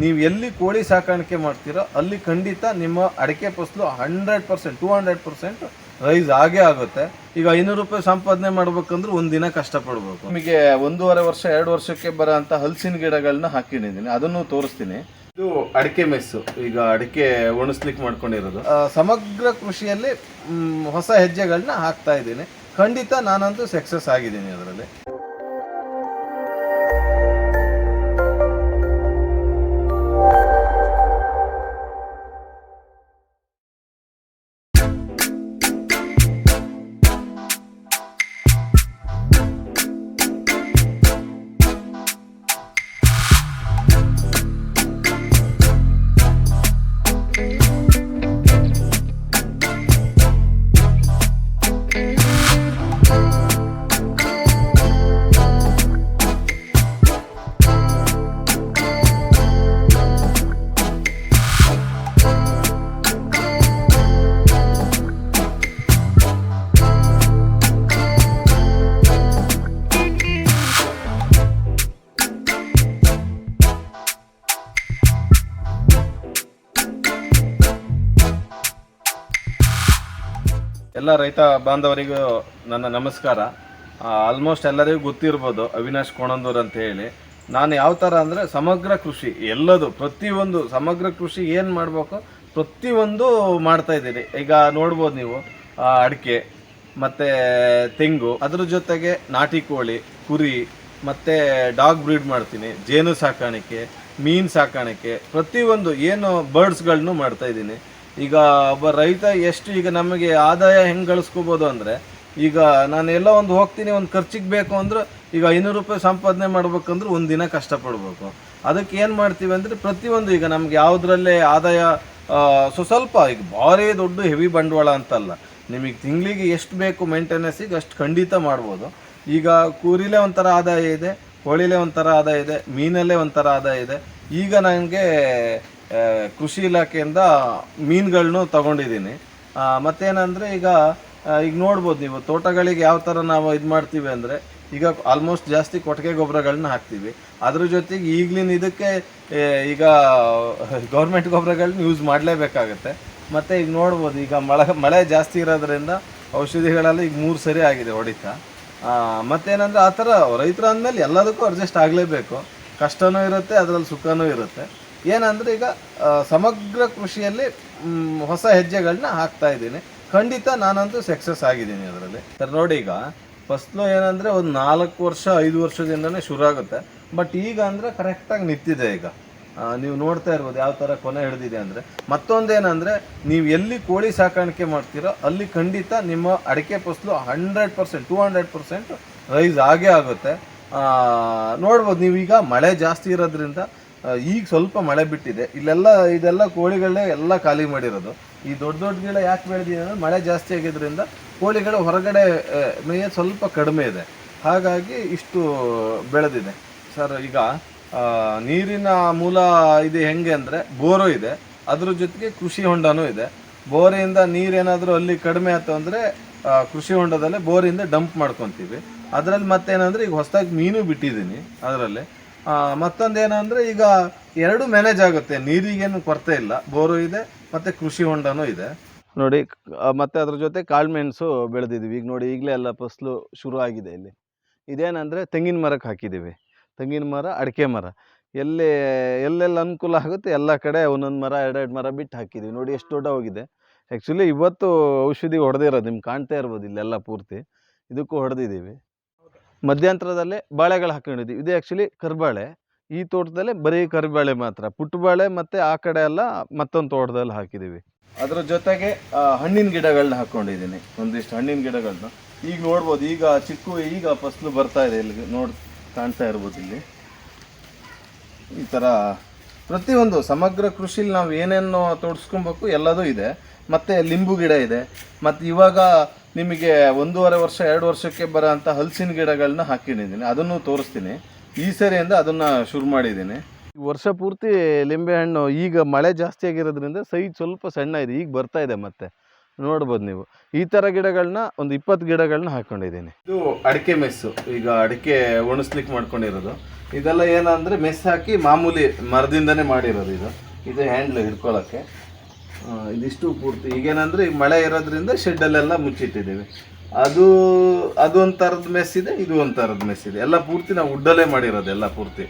ನೀವು ಎಲ್ಲಿ ಕೋಳಿ ಸಾಕಾಣಿಕೆ ಮಾಡ್ತೀರೋ ಅಲ್ಲಿ ಖಂಡಿತ ನಿಮ್ಮ ಅಡಿಕೆ ಫಸಲು hundred percent two hundred percent rise ಆಗೇ ಆಗುತ್ತೆ. ಈಗ ಐನೂರು ರೂಪಾಯಿ ಸಂಪಾದನೆ ಮಾಡ್ಬೇಕಂದ್ರೆ ಒಂದಿನ ಕಷ್ಟಪಡ್ಬೇಕು. ನಿಮಗೆ ಒಂದೂವರೆ ವರ್ಷ ಎರಡು ವರ್ಷಕ್ಕೆ ಬರೋ ಅಂತ ಹಲಸಿನ ಗಿಡಗಳನ್ನ ಹಾಕಿದ್ದೀನಿ ಅದನ್ನು ತೋರಿಸ್ತೀನಿ. ಇದು ಅಡಿಕೆ ಮೆಸ್ಸು. ಈಗ ಅಡಿಕೆ ಒಣಸ್ಲಿಕ್ಕೆ ಮಾಡ್ಕೊಂಡಿರೋದು. ಸಮಗ್ರ ಕೃಷಿಯಲ್ಲಿ ಹೊಸ ಹೆಜ್ಜೆಗಳನ್ನ ಹಾಕ್ತಾ ಇದ್ದೀನಿ. ಖಂಡಿತ ನಾನಂತೂ ಸಕ್ಸಸ್ ಆಗಿದ್ದೀನಿ ಅದರಲ್ಲಿ. ಎಲ್ಲ ರೈತ ಬಾಂಧವರಿಗೂ ನನ್ನ ನಮಸ್ಕಾರ. ಆಲ್ಮೋಸ್ಟ್ ಎಲ್ಲರಿಗೂ ಗೊತ್ತಿರ್ಬೋದು ಅವಿನಾಶ್ ಕೋಣಂದೂರ್ ಅಂತ ಹೇಳಿ. ನಾನು ಯಾವ ಥರ ಅಂದರೆ ಸಮಗ್ರ ಕೃಷಿ, ಎಲ್ಲದು, ಪ್ರತಿಯೊಂದು ಸಮಗ್ರ ಕೃಷಿ ಏನು ಮಾಡಬೇಕು ಪ್ರತಿಯೊಂದು ಮಾಡ್ತಾ ಇದ್ದೀನಿ. ಈಗ ನೋಡ್ಬೋದು ನೀವು ಅಡಿಕೆ, ಮತ್ತು ತೆಂಗು, ಅದ್ರ ಜೊತೆಗೆ ನಾಟಿ ಕೋಳಿ, ಕುರಿ, ಮತ್ತು ಡಾಗ್ ಬ್ರೀಡ್ ಮಾಡ್ತೀನಿ, ಜೇನು ಸಾಕಾಣಿಕೆ, ಮೀನು ಸಾಕಾಣಿಕೆ, ಪ್ರತಿಯೊಂದು ಏನು ಬರ್ಡ್ಸ್ಗಳನ್ನು ಮಾಡ್ತಾ ಇದ್ದೀನಿ. ಈಗ ಒಬ್ಬ ರೈತ ಎಷ್ಟು ಈಗ ನಮಗೆ ಆದಾಯ ಹೆಂಗೆ ಗಳಿಸ್ಕೋಬೋದು ಅಂದರೆ, ಈಗ ನಾನು ಎಲ್ಲ ಒಂದು ಹೋಗ್ತೀನಿ, ಒಂದು ಖರ್ಚಿಗೆ ಬೇಕು ಅಂದ್ರೆ ಈಗ ಐನೂರು ರೂಪಾಯಿ ಸಂಪಾದನೆ ಮಾಡ್ಬೇಕಂದ್ರೆ ಒಂದು ದಿನ ಕಷ್ಟಪಡಬೇಕು. ಅದಕ್ಕೆ ಏನು ಮಾಡ್ತೀವಿ ಅಂದರೆ ಪ್ರತಿಯೊಂದು ಈಗ ನಮ್ಗೆ ಯಾವುದರಲ್ಲೇ ಆದಾಯ ಸೊ ಈಗ ಭಾರಿ ದೊಡ್ಡ ಹೆವಿ ಬಂಡವಾಳ ಅಂತಲ್ಲ. ನಿಮಗೆ ತಿಂಗಳಿಗೆ ಎಷ್ಟು ಬೇಕು ಮೇಂಟೆನೆನ್ಸಿಗೆ ಅಷ್ಟು ಖಂಡಿತ ಮಾಡ್ಬೋದು. ಈಗ ಕೂರಿಲೇ ಒಂಥರ ಆದಾಯ ಇದೆ, ಕೋಳಿಲೇ ಒಂಥರ ಆದಾಯ ಇದೆ, ಮೀನಲ್ಲೇ ಒಂಥರ ಆದಾಯ ಇದೆ. ಈಗ ನನಗೆ ಕೃಷಿ ಇಲಾಖೆಯಿಂದ ಮೀನುಗಳನ್ನು ತಗೊಂಡಿದ್ದೀನಿ. ಮತ್ತೇನಂದರೆ ಈಗ ಈಗ ನೋಡ್ಬೋದು ನೀವು, ತೋಟಗಳಿಗೆ ಯಾವ ಥರ ನಾವು ಇದು ಮಾಡ್ತೀವಿ ಅಂದರೆ, ಈಗ ಆಲ್ಮೋಸ್ಟ್ ಜಾಸ್ತಿ ಕೊಟ್ಟಿಗೆ ಗೊಬ್ಬರಗಳನ್ನ ಹಾಕ್ತೀವಿ. ಅದ್ರ ಜೊತೆಗೆ ಈಗಲಿನ ಇದಕ್ಕೆ ಈಗ ಗೌರ್ಮೆಂಟ್ ಗೊಬ್ಬರಗಳನ್ನ ಯೂಸ್ ಮಾಡಲೇಬೇಕಾಗತ್ತೆ. ಮತ್ತು ಈಗ ನೋಡ್ಬೋದು, ಈಗ ಮಳೆ ಮಳೆ ಜಾಸ್ತಿ ಇರೋದ್ರಿಂದ ಔಷಧಿಗಳೆಲ್ಲ ಈಗ ಮೂರು ಸರಿ ಆಗಿದೆ ಹೊಡಿತ. ಮತ್ತೇನಂದರೆ ಆ ಥರ ರೈತರು ಅಂದಮೇಲೆ ಎಲ್ಲದಕ್ಕೂ ಅಡ್ಜಸ್ಟ್ ಆಗಲೇಬೇಕು. ಕಷ್ಟನೂ ಇರುತ್ತೆ, ಅದರಲ್ಲಿ ಸುಖನೂ ಇರುತ್ತೆ. ಏನಂದ್ರೆ ಈಗ ಸಮಗ್ರ ಕೃಷಿಯಲ್ಲಿ ಹೊಸ ಹೆಜ್ಜೆಗಳನ್ನ ಹಾಕ್ತಾ ಇದ್ದೀನಿ. ಖಂಡಿತ ನಾನಂತೂ ಸಕ್ಸಸ್ ಆಗಿದ್ದೀನಿ ಅದರಲ್ಲಿ. ಸರ್, ನೋಡಿ ಈಗ ಫಸ್ಲು ಏನಂದರೆ ಒಂದು ನಾಲ್ಕು ವರ್ಷ, ಐದು ವರ್ಷದಿಂದನೇ ಶುರು ಆಗುತ್ತೆ ಬಟ್ ಈಗ ಅಂದರೆ ಕರೆಕ್ಟಾಗಿ ನಿಂತಿದೆ ಈಗ. ನೀವು ನೋಡ್ತಾ ಇರ್ಬೋದು ಯಾವ ಥರ ಕೊನೆ ಹಿಡಿದಿದೆ ಅಂದರೆ. ಮತ್ತೊಂದೇನಂದರೆ, ನೀವು ಎಲ್ಲಿ ಕೋಳಿ ಸಾಕಾಣಿಕೆ ಮಾಡ್ತೀರೋ ಅಲ್ಲಿ ಖಂಡಿತ ನಿಮ್ಮ ಅಡಿಕೆ ಫಸಲು hundred percent to hundred percent rise ಆಗೇ ಆಗುತ್ತೆ. ನೋಡ್ಬೋದು ನೀವೀಗ ಮಳೆ ಜಾಸ್ತಿ ಇರೋದ್ರಿಂದ ಈಗ ಸ್ವಲ್ಪ ಮಳೆ ಬಿಟ್ಟಿದೆ. ಇಲ್ಲೆಲ್ಲ, ಇದೆಲ್ಲ ಕೋಳಿಗಳೇ ಎಲ್ಲ ಖಾಲಿ ಮಾಡಿರೋದು. ಈ ದೊಡ್ಡ ದೊಡ್ಡ ಗಿಡ ಯಾಕೆ ಬೆಳೆದಿದೆ ಅಂದರೆ ಮಳೆ ಜಾಸ್ತಿ ಆಗಿದ್ದರಿಂದ ಕೋಳಿಗಳು ಹೊರಗಡೆ ಮೇಯ ಸ್ವಲ್ಪ ಕಡಿಮೆ ಇದೆ. ಹಾಗಾಗಿ ಇಷ್ಟು ಬೆಳೆದಿದೆ. ಸರ್, ಈಗ ನೀರಿನ ಮೂಲ ಇದು ಹೆಂಗೆ ಅಂದರೆ ಬೋರು ಇದೆ. ಅದ್ರ ಜೊತೆಗೆ ಕೃಷಿ ಹೊಂಡನೂ ಇದೆ. ಬೋರಿಂದ ನೀರೇನಾದರೂ ಅಲ್ಲಿ ಕಡಿಮೆ ಆಯ್ತು ಅಂದರೆ ಕೃಷಿ ಹೊಂಡದಲ್ಲೇ ಬೋರಿಂದ ಡಂಪ್ ಮಾಡ್ಕೊತೀವಿ. ಅದರಲ್ಲಿ ಮತ್ತೇನಂದರೆ ಈಗ ಹೊಸದಾಗಿ ಮೀನು ಬಿಟ್ಟಿದ್ದೀನಿ ಅದರಲ್ಲಿ. ಮತ್ತೊಂದೇನಂದ್ರೆ ಈಗ ಎರಡು ಮ್ಯಾನೇಜ್ ಆಗುತ್ತೆ. ನೀರಿಗೇನು ಕೊರತೆ ಇಲ್ಲ. ಬೋರು ಇದೆ, ಮತ್ತು ಕೃಷಿ ಹೊಂಡನೂ ಇದೆ. ನೋಡಿ ಮತ್ತೆ ಅದ್ರ ಜೊತೆ ಕಾಳುಮೆಣಸು ಬೆಳೆದಿದ್ದೀವಿ ಈಗ ನೋಡಿ, ಈಗಲೇ ಎಲ್ಲ ಫಸಲು ಶುರು ಆಗಿದೆ ಇಲ್ಲಿ. ಇದೇನಂದರೆ ತೆಂಗಿನ ಮರಕ್ಕೆ ಹಾಕಿದ್ದೀವಿ ತೆಂಗಿನ ಮರ, ಅಡಿಕೆ ಮರ. ಎಲ್ಲಿ, ಎಲ್ಲೆಲ್ಲಿ ಅನುಕೂಲ ಆಗುತ್ತೆ, ಎಲ್ಲ ಕಡೆ ಒಂದೊಂದು ಮರ, ಎರಡೆರಡು ಮರ ಬಿಟ್ಟು ಹಾಕಿದ್ದೀವಿ ನೋಡಿ, ಎಷ್ಟು ದೊಡ್ಡ ಹೋಗಿದೆ. ಆ್ಯಕ್ಚುಲಿ ಇವತ್ತು ಔಷಧಿ ಹೊಡೆದಿರೋದು, ನಿಮ್ಗೆ ಕಾಣ್ತಾ ಇರ್ಬೋದು ಇಲ್ಲೆಲ್ಲ ಪೂರ್ತಿ. ಇದಕ್ಕೂ ಹೊಡೆದಿದ್ದೀವಿ ಮಧ್ಯಂತರದಲ್ಲೇ ಬಾಳೆಗಳು ಹಾಕೊಂಡಿದ್ದೀವಿ. ಇದು ಆ್ಯಕ್ಚುಲಿ ಕರ್ಬಾಳೆ. ಈ ತೋಟದಲ್ಲೇ ಬರೀ ಕರಿಬಾಳೆ ಮಾತ್ರ. ಪುಟ್ಟಬಾಳೆ ಮತ್ತು ಆ ಕಡೆ ಎಲ್ಲ ಮತ್ತೊಂದು ತೋಟದಲ್ಲಿ ಹಾಕಿದ್ದೀವಿ. ಅದರ ಜೊತೆಗೆ ಹಣ್ಣಿನ ಗಿಡಗಳನ್ನ ಹಾಕ್ಕೊಂಡಿದ್ದೀನಿ ಒಂದಿಷ್ಟು ಹಣ್ಣಿನ ಗಿಡಗಳನ್ನ ಈಗ ನೋಡ್ಬೋದು, ಈಗ ಚಿಕ್ಕು, ಈಗ ಫಸಲು ಬರ್ತಾ ಇದೆ ಇಲ್ಲಿ ನೋಡಿ, ಕಾಣ್ತಾ ಇರ್ಬೋದು ಇಲ್ಲಿ. ಈ ಥರ ಪ್ರತಿಯೊಂದು ಸಮಗ್ರ ಕೃಷಿಲಿ ನಾವು ಏನೇನು ತೋಡಿಸ್ಕೊಬೇಕು ಎಲ್ಲದೂ ಇದೆ. ಮತ್ತು ಲಿಂಬು ಗಿಡ ಇದೆ. ಮತ್ತು ಇವಾಗ ನಿಮಗೆ ಒಂದೂವರೆ ವರ್ಷ, ಎರಡು ವರ್ಷಕ್ಕೆ ಬರೋ ಅಂಥ ಹಲಸಿನ ಗಿಡಗಳನ್ನ ಹಾಕಿಟ್ಟಿದ್ದೀನಿ ಅದನ್ನು ತೋರಿಸ್ತೀನಿ. ಈ ಸರಿಯಿಂದ ಅದನ್ನು ಶುರು ಮಾಡಿದ್ದೀನಿ. ವರ್ಷ ಪೂರ್ತಿ ಲಿಂಬೆಹಣ್ಣು ಈಗ ಮಳೆ ಜಾಸ್ತಿ ಆಗಿರೋದ್ರಿಂದ ಸೈಜ್ ಸ್ವಲ್ಪ ಸಣ್ಣ ಇದೆ. ಈಗ ಬರ್ತಾ ಇದೆ ಮತ್ತೆ. ನೋಡ್ಬೋದು ನೀವು. ಈ ಥರ ಗಿಡಗಳನ್ನ ಒಂದು ಇಪ್ಪತ್ತು ಗಿಡಗಳನ್ನ ಹಾಕ್ಕೊಂಡಿದ್ದೀನಿ ಇದು ಅಡಿಕೆ ಮೆಸ್ಸು. ಈಗ ಅಡಿಕೆ ಒಣಸ್ಲಿಕ್ಕೆ ಮಾಡ್ಕೊಂಡಿರೋದು. ಇದೆಲ್ಲ ಏನಂದರೆ ಮೆಸ್ ಹಾಕಿ ಮಾಮೂಲಿ ಮರದಿಂದನೇ ಮಾಡಿರೋದು ಇದು. ಇದು ಹ್ಯಾಂಡ್ಲ್ ಹಿಡ್ಕೊಳ್ಳೋಕ್ಕೆ ಇದಿಷ್ಟು ಪೂರ್ತಿ. ಈಗೇನಂದ್ರೆ ಈಗ ಮಳೆ ಇರೋದ್ರಿಂದ ಶೆಡ್ಡಲ್ಲೆಲ್ಲ ಮುಚ್ಚಿಟ್ಟಿದ್ದೀವಿ. ಅದು ಅದು ಒಂದು ಥರದ ಮೆಸ್ ಇದೆ, ಇದು ಒಂದು ಥರದ ಮೆಸ್ ಇದೆ. ಎಲ್ಲ ಪೂರ್ತಿ ನಾವು ಉಡ್ಡಲ್ಲೇ ಮಾಡಿರೋದು, ಎಲ್ಲ ಪೂರ್ತಿ.